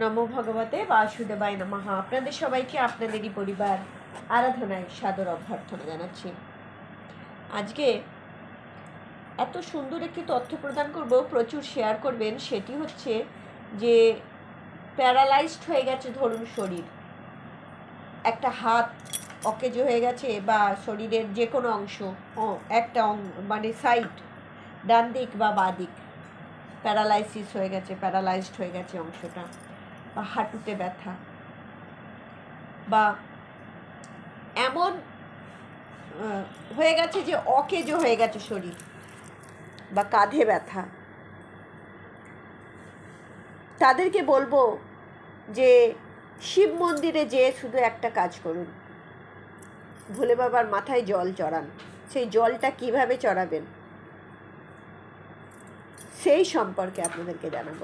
নমো ভগবতে বাসুদেবায় নমঃ। আপনাদের সবাইকে, আপনাদেরই পরিবার আরাধনায় সাদর অভ্যর্থনা জানাচ্ছি। আজকে এত সুন্দর একটি তথ্য প্রদান করব, প্রচুর শেয়ার করবেন, সেটি হচ্ছে যে প্যারালাইজড হয়ে গেছে ধরুন শরীর। একটা হাত অকেজ হয়ে গেছে বা শরীরের যে কোনো অংশ একটা অং- মানে সাইড ডান দিক বা বাঁ দিক প্যারালাইসিস হয়ে গেছে প্যারালাইজড হয়ে গেছে অংশটা। হাঁটুতে ব্যথা বা এমন হয়ে গেছে যে অকেজো হয়ে গেছে শরীর বা কাঁধে ব্যথা। তাদেরকে বলব যে শিব মন্দিরে যেয়ে শুধু একটা কাজ করুন। ভোলে বাবার মাথায় জল চড়ান। সেই জলটা কীভাবে চড়াবেন? সেই সম্পর্কে আপনাদেরকে জানাব।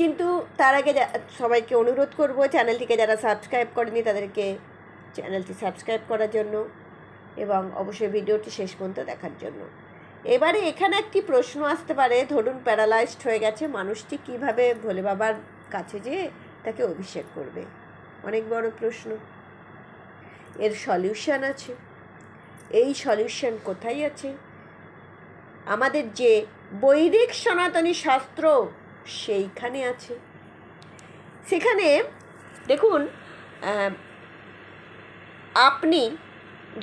কিন্তু তার আগে সবাইকে অনুরোধ করব চ্যানেলটিকে যারা সাবস্ক্রাইব করেনি, তাদেরকে চ্যানেলটি সাবস্ক্রাইব করার জন্য এবং অবশ্যই ভিডিওটি শেষ পর্যন্ত দেখার জন্য। এবারে এখানে একটি প্রশ্ন আসতে পারে, ধরুন প্যারালাইজড হয়ে গেছে, মানুষটি কীভাবে ভোলে বাবার কাছে যেয়ে তাকে অভিষেক করবে? অনেক বড় প্রশ্ন। এর সলিউশন আছে। এই সলিউশন কোথায় আছে? আমাদের যে বৈদিক সনাতনী শাস্ত্র সেইখানে আছে। সেখানে, দেখুন আপনি,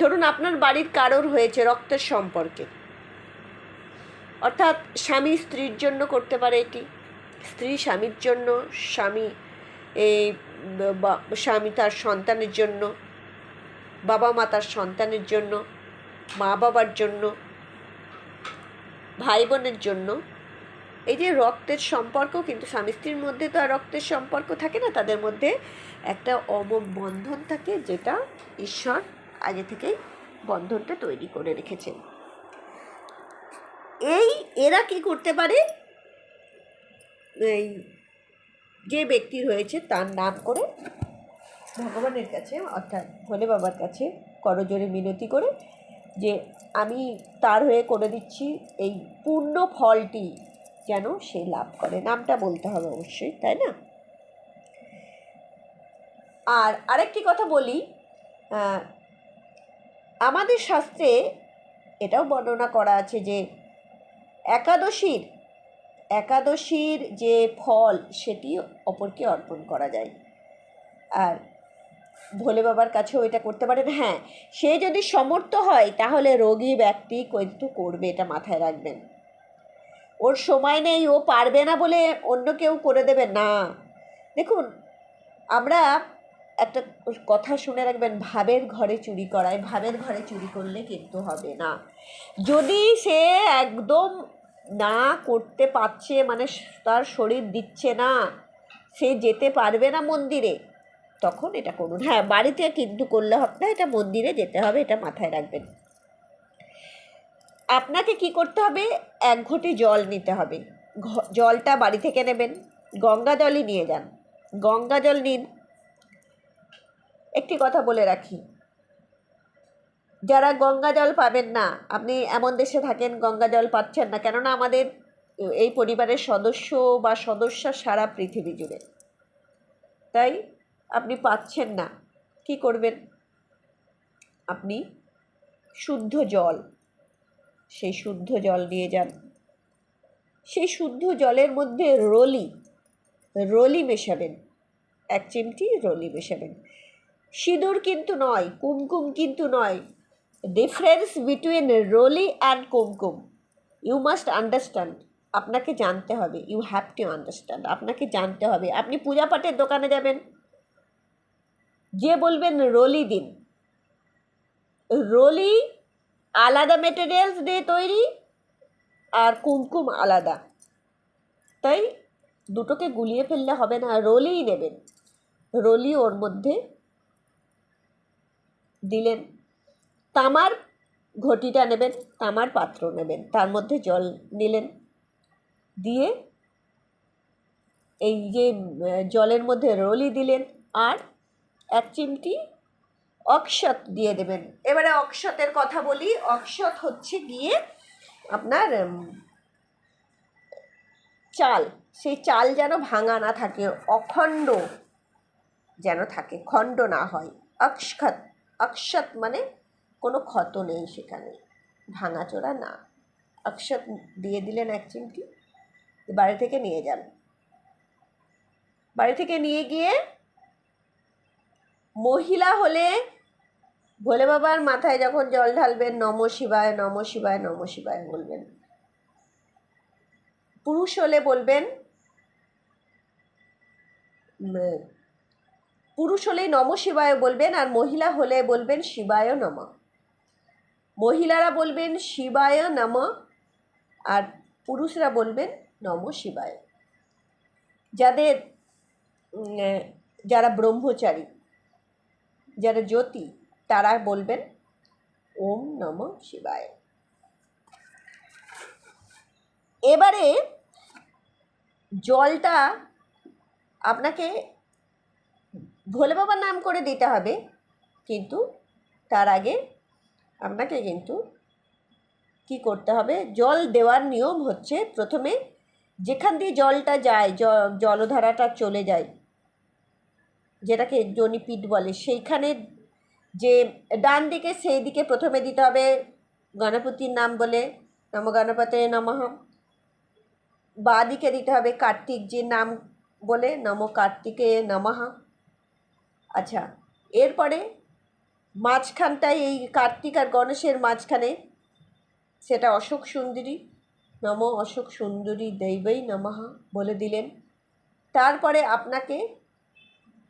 ধরুন আপনার বাড়ির কারোর হয়েছে রক্তের সম্পর্কে। অর্থাৎ স্বামী স্ত্রীর জন্য করতে পারে এটি। স্ত্রী স্বামীর জন্য, স্বামী এই স্বামী তার সন্তানের জন্য, বাবা মা তার সন্তানের জন্য মা বাবার জন্য ভাই বোনের জন্য এই যে রক্তের সম্পর্ক, কিন্তু স্বামী স্ত্রীর মধ্যে তো আর রক্তের সম্পর্ক থাকে না, তাদের মধ্যে একটা অমোঘ বন্ধন থাকে, যেটা ঈশ্বর আগে থেকেই বন্ধনটা তৈরি করে রেখেছেন। এই এরা কি করতে পারে? এই যে ব্যক্তি হয়েছে তার নাম করে ভগবানের কাছে, অর্থাৎ ভোলে বাবার কাছে করজোরে মিনতি করে যে, আমি তার হয়ে করে দিচ্ছি, এই পূর্ণ ফলটি যেন সে লাভ করে? নামটা বলতে হবে অবশ্যই, তাই না? আর আরেকটি কথা বলি আমাদের শাস্ত্রে এটাও বর্ণনা করা আছে যে একাদশীর একাদশীর যে ফল সেটি অপরকে অর্পণ করা যায়। আর ভোলে বাবার কাছেও এটা করতে পারেন। হ্যাঁ সে যদি সমর্থ হয় তাহলে রোগী ব্যক্তি কিন্তু করবে, এটা মাথায় রাখবেন। ওর সময় নেই, ও পারবে না বলে অন্য কেউ করে দেবে না। দেখুন, আমরা একটা কথা শুনে রাখবেন, ভাবের ঘরে চুরি করায়, ভাবের ঘরে চুরি করলে কিন্তু হবে না। যদি সে একদম না করতে পারছে মানে তার শরীর দিচ্ছে না, সে যেতে পারবে না মন্দিরে, তখন এটা করুন। হ্যাঁ বাড়িতে কিন্তু করলে হবে না, এটা মন্দিরে যেতে হবে, এটা মাথায় রাখবেন। আপনাকে কি করতে হবে? এক ঘটি জল নিতে হবে। জলটা বাড়ি থেকে নেবেন, গঙ্গা জলই নিয়ে যান। গঙ্গা জল নিন। একটি কথা বলে রাখি। যারা গঙ্গা জল পাবেন না, আপনি এমন দেশে থাকেন, গঙ্গা জল পাচ্ছেন না, কেননা আমাদের এই পরিবারের সদস্য বা সদস্য সারা পৃথিবী জুড়ে। তাই আপনি পাচ্ছেন না। কি করবেন? আপনি শুদ্ধ জল সেই শুদ্ধ জল নিয়ে যান। সেই শুদ্ধ জলের মধ্যে রলি রলি মেশাবেন। এক চিমটি রলি মেশাবেন। সিঁদুর কিন্তু নয়, কুমকুম কিন্তু নয়। Difference between roli and kumkum. You must understand আপনাকে জানতে হবে। ইউ হ্যাভ টু আন্ডারস্ট্যান্ড আপনাকে জানতে হবে। আপনি পূজা পাঠের দোকানে যাবেন। যে বলবেন রলি দিন। রলি আলাদা মেটেরিয়ালস দিয়ে তৈরি আর কুমকুম আলাদা। তাই দুটোকে গুলিয়ে ফেললে হবে না, রোলিই নেবেন। রোলি ওর মধ্যে দিলেন। তামার ঘটিটা নেবেন, তামার পাত্র নেবেন, তার মধ্যে জল নিলেন। দিয়ে এই যে জলের মধ্যে রলি দিলেন আর এক চিমটি অক্ষত দিয়ে দেবেন। এবারে অক্ষতের কথা বলি। অক্ষত হচ্ছে গিয়ে আপনার চাল। সেই চাল যেন ভাঙা না থাকে, অখণ্ড যেন থাকে, খণ্ড না হয়। অক্ষত অক্ষত মানে কোনো ক্ষত নেই সেখানে ভাঙাচোরা না। অক্ষত দিয়ে দিলেন এক চিমটি। বাড়ি থেকে নিয়ে যান। বাড়ি থেকে নিয়ে গিয়ে মহিলা হলে ভোলে বাবার মাথায় যখন জল ঢালবেন, নম শিবায় নম শিবায় নম শিবায় বলবেন। পুরুষ হলে বলবেন পুরুষ হলেই নম শিবায় বলবেন আর মহিলা হলে বলবেন শিবায় নম। মহিলারা বলবেন শিবায় নম আর পুরুষরা বলবেন নম শিবায়। যাদের যারা ব্রহ্মচারী, যারা জ্যোতি তারা বলবেন? ওম নম শিবায়। এবারে জলটা আপনাকে ভোলে বাবার নাম করে দিতে হবে, কিন্তু তার আগে আপনাকে কিন্তু কি করতে হবে? জল দেওয়ার নিয়ম হচ্ছে প্রথমে যেখান দিয়ে জলটা যায় জলধারাটা চলে যায়, যেটাকে জনিপিট বলে, সেইখানে যে ডান দিকে সেই দিকে প্রথমে দিতে হবে গণপতির নাম বলে, নম গণপতে নমঃ। বা দিকে দিতে হবে কার্তিক কার্তিকজির নাম বলে, নম কার্তিকে নমঃ। আচ্ছা এরপরে মাঝখানটায় এই কার্তিক আর গণেশের মাঝখানে সেটা অশোক সুন্দরী, নম অশোক সুন্দরী দৈবই নমঃ বলে দিলেন। তারপরে আপনাকে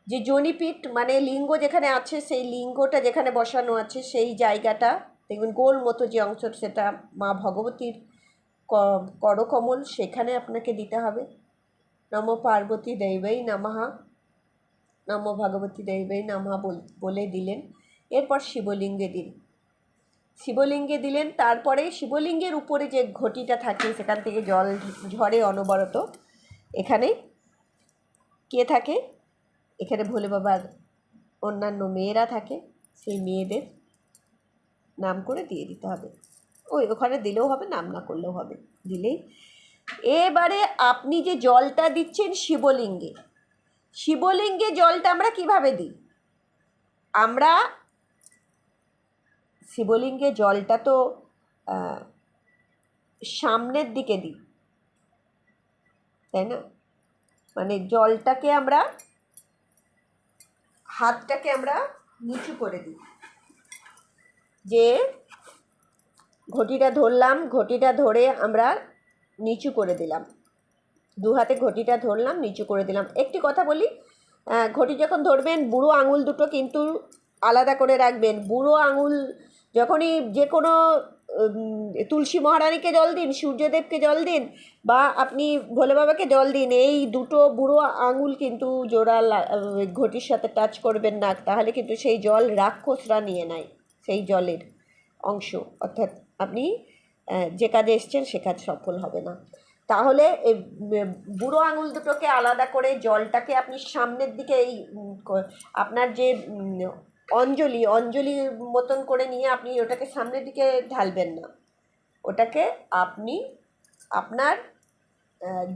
যে জনিপীঠ মানে লিঙ্গ যেখানে আছে, সেই লিঙ্গটা যেখানে বসানো আছে, সেই জায়গাটা, দেখবেন গোল মতো যে অংশ সেটা মা ভগবতীর করকমল, সেখানে আপনাকে দিতে হবে। নম পার্বতী দৈবই নমঃ। নম ভগবতী দেবেই নমঃ বল- বলে দিলেন। এরপর শিবলিঙ্গে দিন। শিবলিঙ্গে দিলেন, তারপরে শিবলিঙ্গের উপরে যে ঘটিটা থাকে, সেখান থেকে জল ঝরে অনবরত। এখানে কে থাকে? এখানে ভোলে বাবার অন্যান্য মেয়েরা থাকে, সেই মেয়েদের নাম করে দিয়ে দিতে হবে। ওই ওখানে দিলেও হবে, নাম না করলেও হবে। দিলেই। এবারে আপনি যে জলটা দিচ্ছেন শিবলিঙ্গে শিবলিঙ্গে জলটা আমরা কীভাবে দিই? আমরা শিবলিঙ্গে জলটা তো সামনের দিকে দিই, তাই না? মানে জলটাকে আমরা হাতটাকে আমরা নিচু করে দিই। যে ঘটিটা ধরলাম, ঘটিটা ধরে আমরা নিচু করে দিলাম। দু হাতে ঘটিটা ধরলাম, নিচু করে দিলাম। একটি কথা বলি ঘটি যখন ধরবেন, বুড়ো আঙুল দুটো কিন্তু আলাদা করে রাখবেন। বুড়ো আঙুল যখনই যে কোনো তুলসী মহারানীকে জল দিন, সূর্যদেবকে জল দিন, বা আপনি ভোলে বাবাকে জল দিন, এই দুটো বুড়ো আঙুল কিন্তু জোড়া ঘটির সাথে টাচ করবেন না, তাহলে কিন্তু সেই জল রাক্ষসরা নিয়ে নেয়, সেই জলের অংশ। অর্থাৎ আপনি যে কাজে এসছেন সে কাজ সফল হবে না। তাহলে বুড়ো আঙুল দুটোকে আলাদা করে জলটাকে আপনি সামনের দিকে এই আপনার যে অঞ্জলি অঞ্জলি মতন করে নিয়ে আপনি ওটাকে সামনের দিকে ঢালবেন না। ওটাকে আপনি আপনার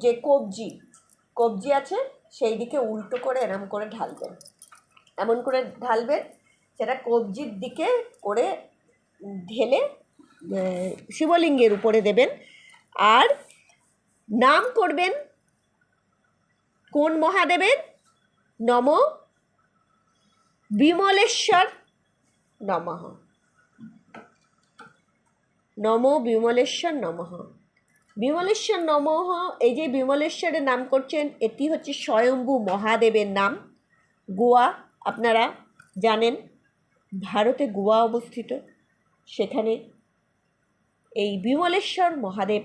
যে কবজি কবজি আছে সেই দিকে উল্টো করে এরম করে ঢালবেন। এমন করে ঢালবেন, সেটা কবজির দিকে করে ঢেলে শিবলিঙ্গের উপরে দেবেন। আর নাম করবেন, কোন মহাদেবের? নম বিমলেশ্বর নমঃ। নম বিমলেশ্বর নমঃ। বিমলেশ্বর নমঃ, এই যে বিমলেশ্বরের নাম করছেন, এটি হচ্ছে স্বয়ম্ভু মহাদেবের নাম। গোয়া, আপনারা জানেন, ভারতে গোয়া অবস্থিত। সেখানে এই বিমলেশ্বর মহাদেব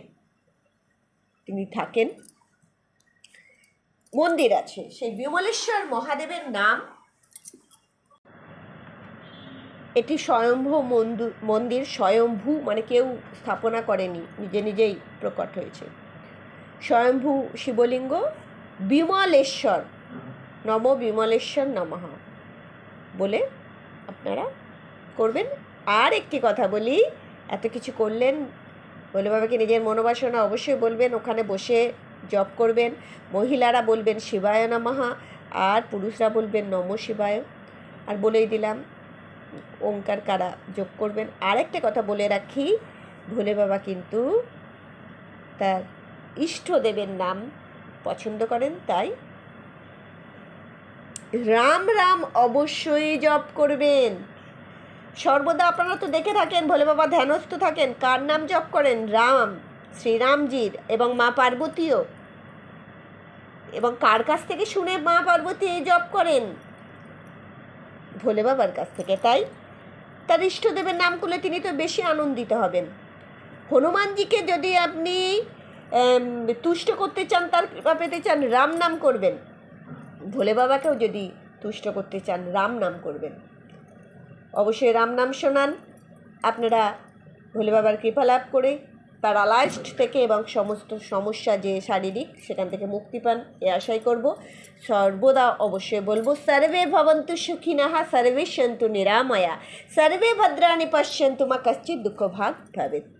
তিনি থাকেন। মন্দির আছে। সেই বিমলেশ্বর মহাদেবের নাম এটি স্বয়ম্ভু মন্দু- মন্দির স্বয়ম্ভু মানে কেউ স্থাপনা করেনি, নিজে নিজেই প্রকট হয়েছে। স্বয়ম্ভু শিবলিঙ্গ বিমলেশ্বর, নম বিমলেশ্বর নমঃ বলে আপনারা করবেন। আর একটি কথা বলি, এত কিছু করলেন, বলে বাবাকে নিজের মনোবাসনা অবশ্যই বলবেন, ওখানে বসে জপ করবেন, মহিলারা বলবেন শিবায় নমঃ, আর পুরুষরা বলবেন নম শিবায়। আর বলেই দিলাম ওঙ্কার কারা যোগ করবেন? আরেকটা কথা বলে রাখি, ভোলে বাবা কিন্তু তার ইষ্টদেবের নাম পছন্দ করেন, তাই রাম রাম অবশ্যই জপ করবেন। সর্বদা আপনারা তো দেখে থাকেন, ভোলে বাবা ধ্যানস্থ থাকেন, কার নাম জপ করেন? রাম, শ্রীরামজির এবং মা পার্বতীও। এবং কার কাছ থেকে শুনে মা পার্বতী জপ করেন? ভোলে বাবার কাছ থেকে, তাই? তার ইষ্টদেবের নাম করলে তিনি তো বেশি আনন্দিত হবেন। হনুমানজিকে যদি আপনি তুষ্ট করতে চান, তার কৃপা পেতে চান, রাম নাম করবেন। ভোলে বাবাকেও যদি তুষ্ট করতে চান, রাম নাম করবেন। অবশ্যই রাম নাম শোনান। আপনারা ভোলে বাবার কৃপা লাভ করে প্যারালাইজড থেকে এবং সমস্ত সমস্যা যে শারীরিক, সেখান থেকে মুক্তি পান, এ আশাই করব। সর্বদা অবশ্যই বলব, সর্বে ভবন্তু সুখিনাহা সর্বে সন্তু নিরাময়া, সর্বে ভদ্রাণী পশ্যন্তু মা কশ্চিৎ দুঃখ ভাগ ভবেত